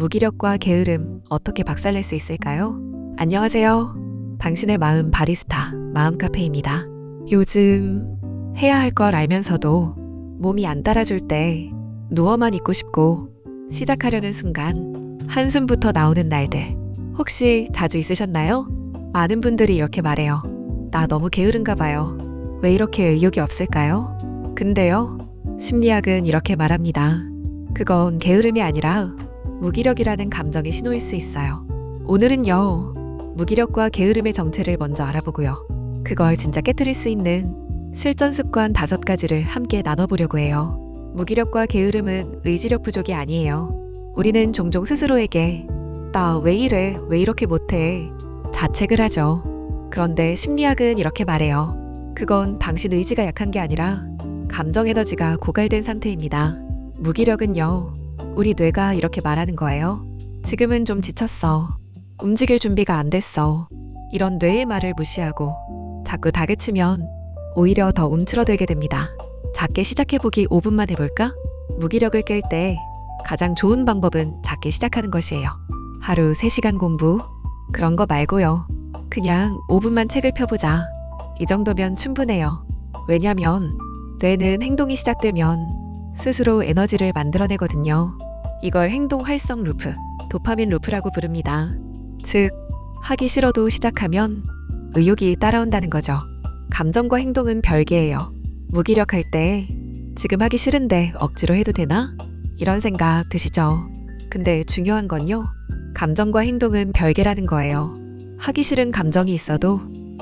무기력과 게으름 어떻게 박살낼 수 있을까요? 안녕하세요. 당신의 마음 바리스타 마음 카페입니다. 요즘 해야 할 걸 알면서도 몸이 안 따라줄 때 누워만 있고 싶고 시작하려는 순간 한숨부터 나오는 날들 혹시 자주 있으셨나요? 많은 분들이 이렇게 말해요. 나 너무 게으른가 봐요. 왜 이렇게 의욕이 없을까요? 근데요, 심리학은 이렇게 말합니다. 그건 게으름이 아니라 무기력이라는 감정의 신호일 수 있어요. 오늘은요, 무기력과 게으름의 정체를 먼저 알아보고요. 그걸 진짜 깨뜨릴 수 있는 실전 습관 다섯 가지를 함께 나눠보려고 해요. 무기력과 게으름은 의지력 부족이 아니에요. 우리는 종종 스스로에게 나 왜 이래? 왜 이렇게 못해? 자책을 하죠. 그런데 심리학은 이렇게 말해요. 그건 당신 의지가 약한 게 아니라 감정 에너지가 고갈된 상태입니다. 무기력은요, 우리 뇌가 이렇게 말하는 거예요. 지금은 좀 지쳤어. 움직일 준비가 안 됐어. 이런 뇌의 말을 무시하고 자꾸 다그치면 오히려 더 움츠러들게 됩니다. 작게 시작해보기 5분만 해볼까? 무기력을 깰 때 가장 좋은 방법은 작게 시작하는 것이에요. 하루 3시간 공부? 그런 거 말고요. 그냥 5분만 책을 펴보자. 이 정도면 충분해요. 왜냐면 뇌는 행동이 시작되면 스스로 에너지를 만들어내거든요. 이걸 행동 활성 루프, 도파민 루프라고 부릅니다. 즉, 하기 싫어도 시작하면 의욕이 따라온다는 거죠. 감정과 행동은 별개예요. 무기력할 때 지금 하기 싫은데 억지로 해도 되나? 이런 생각 드시죠? 근데 중요한 건요. 감정과 행동은 별개라는 거예요. 하기 싫은 감정이 있어도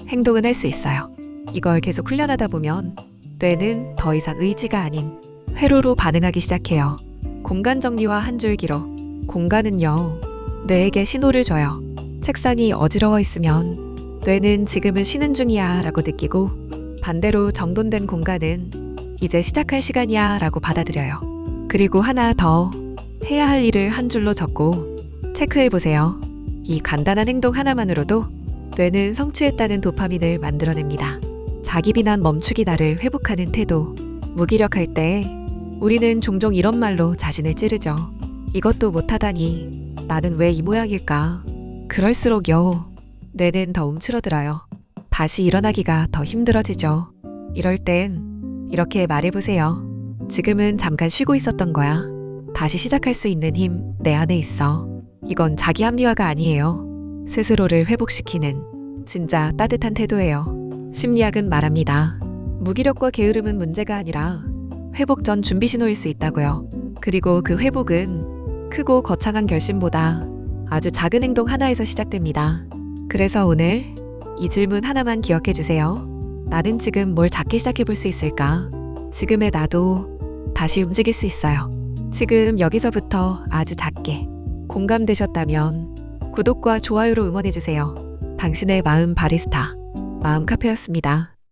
행동은 할 수 있어요. 이걸 계속 훈련하다 보면 뇌는 더 이상 의지가 아닌 회로로 반응하기 시작해요. 공간 정리와 한 줄기로 공간은요 뇌에게 신호를 줘요. 책상이 어지러워 있으면 뇌는 지금은 쉬는 중이야 라고 느끼고 반대로 정돈된 공간은 이제 시작할 시간이야 라고 받아들여요. 그리고 하나 더 해야 할 일을 한 줄로 적고 체크해 보세요. 이 간단한 행동 하나만으로도 뇌는 성취했다는 도파민을 만들어냅니다. 자기 비난 멈추기 나를 회복하는 태도. 무기력할 때 우리는 종종 이런 말로 자신을 찌르죠. 이것도 못하다니 나는 왜 이 모양일까? 그럴수록요. 뇌는 더 움츠러들어요. 다시 일어나기가 더 힘들어지죠. 이럴 땐 이렇게 말해보세요. 지금은 잠깐 쉬고 있었던 거야. 다시 시작할 수 있는 힘 내 안에 있어. 이건 자기 합리화가 아니에요. 스스로를 회복시키는 진짜 따뜻한 태도예요. 심리학은 말합니다. 무기력과 게으름은 문제가 아니라 회복 전 준비 신호일 수 있다고요. 그리고 그 회복은 크고 거창한 결심보다 아주 작은 행동 하나에서 시작됩니다. 그래서 오늘 이 질문 하나만 기억해 주세요. 나는 지금 뭘 작게 시작해 볼 수 있을까? 지금의 나도 다시 움직일 수 있어요. 지금 여기서부터 아주 작게 공감되셨다면 구독과 좋아요로 응원해 주세요. 당신의 마음 바리스타 마음 카페였습니다.